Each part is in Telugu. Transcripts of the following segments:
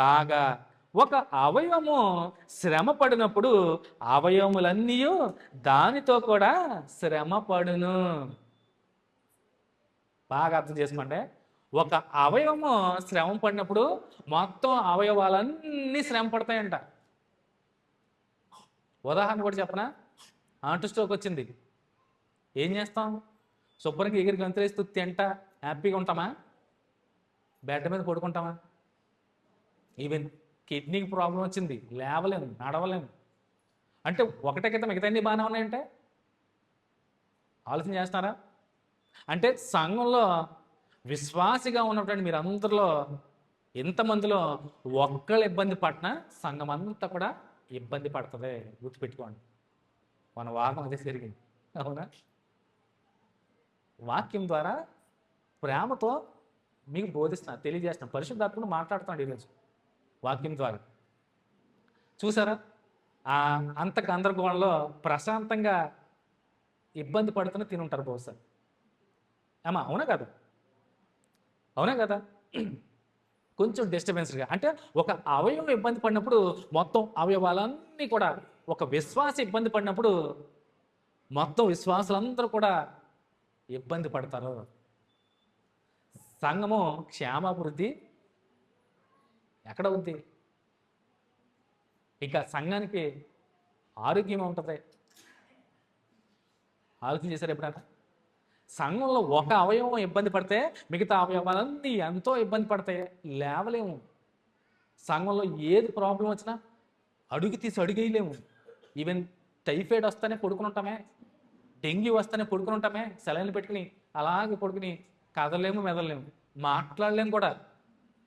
కాగా ఒక అవయవము శ్రమ పడినప్పుడు అవయవములన్నీ దానితో కూడా శ్రమ పడును బాగా అర్థం చేసుకోండి. ఒక అవయవము శ్రమ పడినప్పుడు మొత్తం అవయవాలన్నీ శ్రమ పడతాయంట ఉదాహరణ కూడా చెప్పనా? ఆంటు స్ట్రోక్ వచ్చింది. ఏం చేస్తాం? శుభ్రంగా ఎగిరి గంతులేస్తూ తింటా హ్యాపీగా ఉంటామా? బెడ్ మీద పడుకుంటామా? ఈవెన్ కిడ్నీకి ప్రాబ్లం వచ్చింది. లేవలేము నడవలేము అంటే ఒకటే కింద మిగతా బాగానే ఉన్నాయంటే? ఆలోచన చేస్తారా? అంటే సంఘంలో విశ్వాసిగా ఉన్నటువంటి మీరు అందరిలో ఎంతమందిలో ఒక్కళ్ళు ఇబ్బంది పడినా సంఘం అంతా కూడా ఇబ్బంది పడుతుంది. గుర్తుపెట్టుకోండి. మన వాదం అదే జరిగింది. అవునా? వాక్యం ద్వారా ప్రేమతో మీకు బోధిస్తున్నా తెలియజేస్తున్నా. పరిశుద్ధాత్మను మాట్లాడుతున్నాడు ఈరోజు. వాక్యం ద్వారా. చూసారా? ఆ అంత గందరగోళంలో ప్రశాంతంగా ఇబ్బంది పడుతున్న తినుంటారు బహుశా. అమ్మా అవునా కదా? అవునా కదా? కొంచెం డిస్టర్బెన్స్గా అంటే ఒక అవయవం ఇబ్బంది పడినప్పుడు మొత్తం అవయవాలన్నీ కూడా ఒక విశ్వాస ఇబ్బంది పడినప్పుడు మొత్తం విశ్వాసులందరూ కూడా ఇబ్బంది పడతారు. సంఘము క్షేమాభివృద్ధి ఎక్కడ ఉంది? ఇక సంఘానికి ఆరోగ్యం ఉంటుంది. ఆలోచన చేశారు ఎప్పుడన్నా సంఘంలో ఒక అవయవం ఇబ్బంది పడితే మిగతా అవయవాలన్నీ ఎంతో ఇబ్బంది పడతాయి లేవలేము. సంఘంలో ఏది ప్రాబ్లం వచ్చినా అడుగు తీసి అడుగేయలేము. ఈవెన్ టైఫాయిడ్ వస్తేనే పడుకుని ఉంటామే డెంగ్యూ వస్తేనే పడుకుని ఉంటామే సెలైన్లు పెట్టుకుని అలాగే పడుకుని కదలేము మెదలలేము. మాట్లాడలేము కూడా.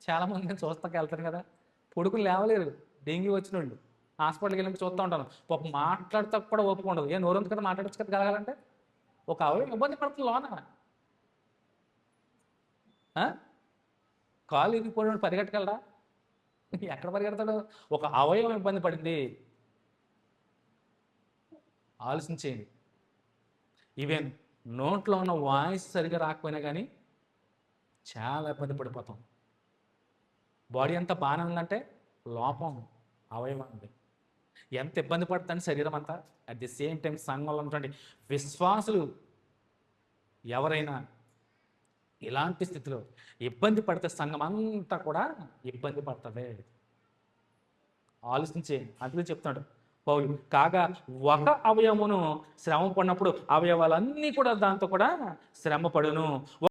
చాలామంది నేను చూస్తాకి వెళ్తాను కదా. పడుకుని లేవలేరు. డెంగ్యూ వచ్చిన వాళ్ళు హాస్పిటల్కి వెళ్ళి చూస్తూ ఉంటాను. ఒక మాట్లాడతా కూడా ఓపిక ఉండదు. ఏ నోరంత కదా మాట్లాడచ్చు కదా కలగాలంటే? ఒక అవయవం ఇబ్బంది పడుతుంది లోన. కాలు ఇరిగిపోయిన పరిగెట్టగలరా ఎక్కడ పరిగెడతాడు? ఒక అవయవం ఇబ్బంది పడింది. ఆలోచించేయండి. ఈవెన్ నోట్లో ఉన్న వాయిస్ సరిగా రాకపోయినా కానీ చాలా ఇబ్బంది పడిపోతాం. బాడీ అంతా బాగానే ఉందంటే లోపం అవయవం ఉంది ఎంత ఇబ్బంది పడుతుంది శరీరం అంతా. అట్ ది సేమ్ టైం సంఘంలో ఉన్నటువంటి విశ్వాసులు ఎవరైనా ఇలాంటి స్థితిలో ఇబ్బంది పడితే సంఘం అంతా కూడా ఇబ్బంది పడుతుంది. ఆలోచించే అందులో చెప్తున్నాడు పౌలు. కాగా ఒక అవయవమును శ్రమ పడినప్పుడు అవయవాలన్నీ కూడా దాంతో కూడా శ్రమ పడును.